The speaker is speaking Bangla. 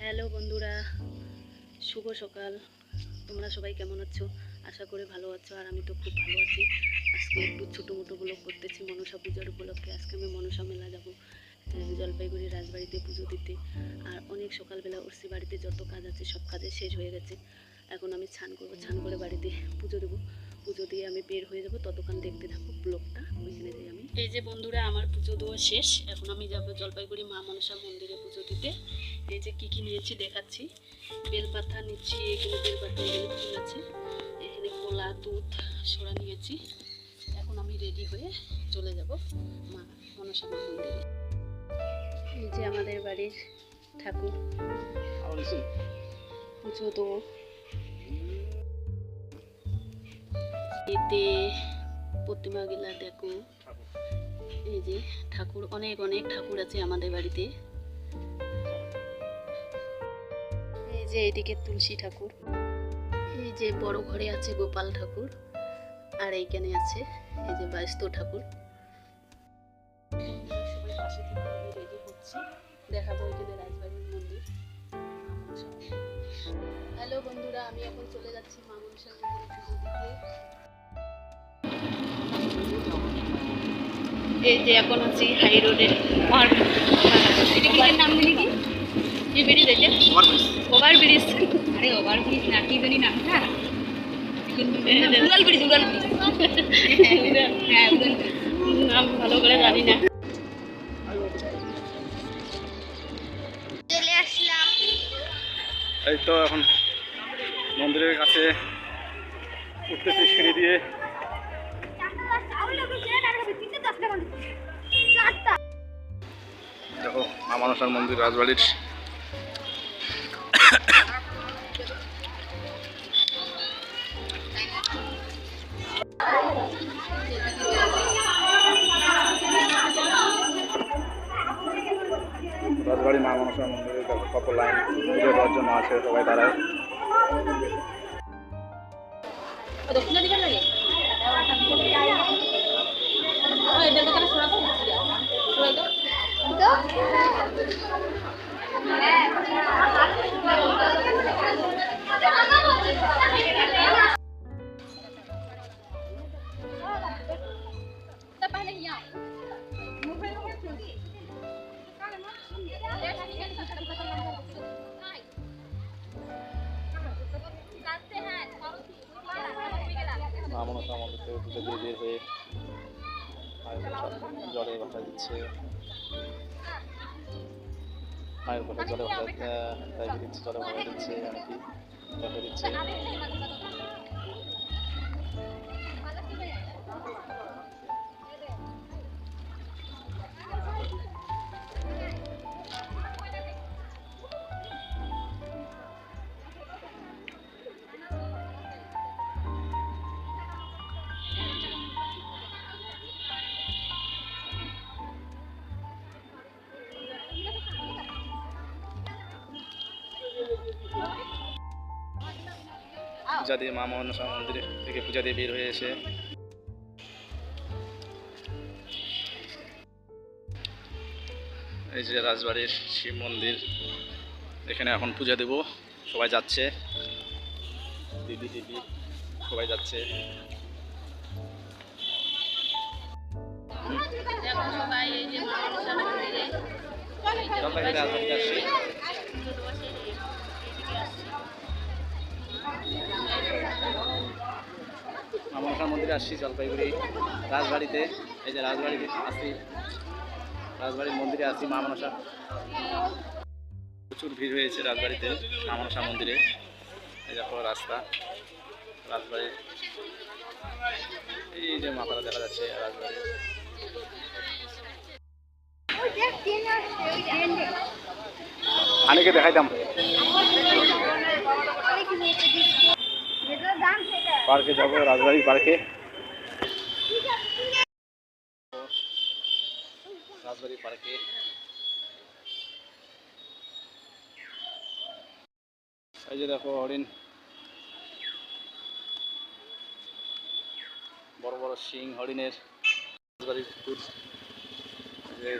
হ্যালো বন্ধুরা, শুভ সকাল। তোমরা সবাই কেমন আছো? আশা করে ভালো আছো, আর আমি তো খুব ভালো আছি। আজকে একটু ছোটো মোটো ব্লগ করতেছি, মনসা পূজার উপলক্ষে। আজকে আমি মনসা মেলা যাব জলপাইগুড়ি রাজবাড়িতে পুজো দিতে। আর অনেক সকালবেলা উঠছি, বাড়িতে যত কাজ আছে সব কাজে শেষ হয়ে গেছে। এখন আমি ছান করব ছান করে বাড়িতে পুজো দেবো। পুজো দিয়ে আমি বের হয়ে যাব ততক্ষণ দেখতে থাকো ব্লগটা ওইখানে যাই আমি। এই যে বন্ধুরা আমার পুজো দেওয়া শেষ। এখন আমি যাব জলপাইগুড়ি মা মনসা মন্দিরে পুজো দিতে। এই যে কী কী নিয়েছি দেখাচ্ছি। বেলপাতা নিচ্ছি এখানে বেলপাতা এখানে ফুল আছে। এখানে কলা দুধ সোড়া নিয়েছি। এখন আমি রেডি হয়ে চলে যাব মা মনসা মা মন্দিরে। এই যে আমাদের বাড়ির ঠাকুর। পুজো দেবো এতে প্রতিমা প্রতিমাগুলা দেখো। এই যে ঠাকুর, অনেক অনেক ঠাকুর আছে আমাদের বাড়িতে। এই যে এদিকে তুলসী ঠাকুর। এই যে বড় ঘরে আছে গোপাল ঠাকুর, আর এইখানে আছে এই যে বাস্ত ঠাকুর। রাজবাড়ির মন্দির। হ্যালো বন্ধুরা, আমি এখন চলে যাচ্ছি মা মনসা মন্দিরে পুজো দিতে। এই যে এখন আছি হাই রোডে এটা নাম দিলি কি? কি ব্রিজ এটা? Over bridge. আরে ওভার ব্রিজ না কি জানি নামটা উড়াল ব্রিজ উড়াল ব্রিজ। হ্যাঁ নাম ভালো করে জানি না। চলে আসলাম। এই তো এখন মন্দিরের কাছে উঠতেছি সিঁড়ি দিয়ে। দেখো মা মানসার মন্দির, রাজবাড়ির। রাজবাড়ি মা মনসার মন্দিরে দেখো কত লাইন পুজো দেওয়ার জন্য আছে, সবাই দাঁড়ায়। মন্দির দিয়ে বের হয়ে জলে ভাষা দিচ্ছে। মায়ের কথা জলে দিচ্ছে জলে ভাষা দিচ্ছে অনেকে জলে দিচ্ছে। পূজা দিয়ে মা মনসা মন্দিরে থেকে পূজা দিয়ে বের হয়ে এসে। এই যে রাজবাড়ির শিব মন্দির এখানে এখন পূজা দেব সবাই যাচ্ছে। দিদি দিদি সবাই যাচ্ছে। সবাই এই যে মা মন্দিরে আসছি, জলপাইগুড়ি রাজবাড়িতে। এই যে রাজবাড়িতে আসছি, রাজবাড়ির মন্দিরে আসছি, মা মনসা। প্রচুর ভিড় হয়েছে রাজবাড়িতে, মা মনসা মন্দিরে। এই দেখো রাস্তা রাজবাড়ির এই যে মাথাটা দেখা যাচ্ছে রাজবাড়ি। আনেকে দেখাইতাম। পার্কে যাব, রাজবাড়ি পার্কে। রাজবাড়ি পার্কে। এই যে দেখো, হরিণ। বড় বড় শিং হরিণের রাজবাড়ির কুকুর এই যে